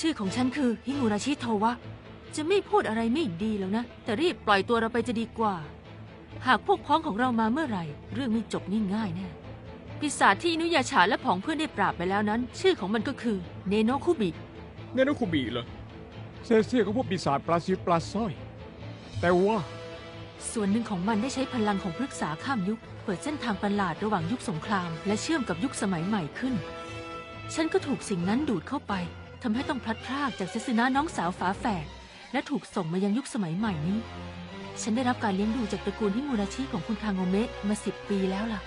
ชื่อของฉันคือฮิงูราชิโทวะ จะไม่พูดอะไรไม่ดีแล้วนะ แต่รีบปล่อยตัวเราไปจะดีกว่า หากพวกพ้องของเรามาเมื่อไหร่ เรื่องไม่จบง่ายๆแน่ปีศาจที่อินุยาชาและผองเพื่อนได้ปราบไปแล้วนั้น ชื่อของมันก็คือเนโนคุบิ เนโนคุบิเหรอเซเซียของพวกปีศาจปลาซิวปลาสร้อย แต่ว่าส่วนหนึ่งของมันได้ใช้พลังของพฤกษาข้ามยุค เปิดเส้นทางประหลาดระหว่างยุคสงคราม และเชื่อมกับยุคสมัยใหม่ขึ้น ฉันก็ถูกสิ่งนั้นดูดเข้าไป ทำให้ต้องพลัดพรากจากเซซึนะน้องสาวฝาแฝดและถูกส่งมายังยุคสมัยใหม่นี้ ฉันได้รับการเลี้ยงดูจากตระกูลฮิมูราชิของคุณคางโงเมะมาสิบปีแล้วล่ะ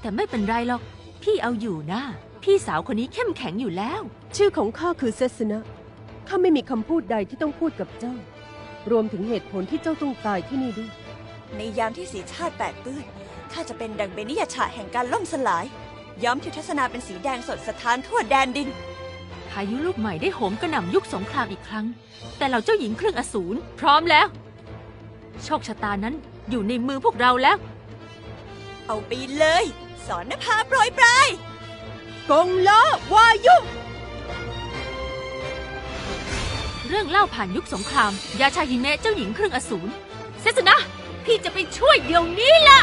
แต่ไม่เป็นไรหรอก พี่เอาอยู่นะ พี่สาวคนนี้เข้มแข็งอยู่แล้ว ชื่อของข้าคือเซสนะ ข้าไม่มีคำพูดใดที่ต้องพูดกับเจ้า รวมถึงเหตุผลที่เจ้าต้องตายที่นี่ด้วย ในยามที่สีชาติแปดเปื้อนข้าจะเป็นดังเบนิยาฉะแห่งการล่มสลาย ย้อมทิวทัศนาเป็นสีแดงสดสถานทั่วแดนดินพายุลูกใหม่ได้โหมกระหน่ำยุคสงครามอีกครั้ง แต่เหล่าเจ้าหญิงเครื่องอสูรพร้อมแล้ว โชคชะตานั้นอยู่ในมือพวกเราแล้ว เอาไปเลย สอนนภาโปรยปลายกงล้อวายุ เรื่องเล่าผ่านยุคสงคราม ยาชาฮิเมะเจ้าหญิงเครื่องอสูรเซสนะ พี่จะไปช่วยเดี๋ยวนี้ล่ะ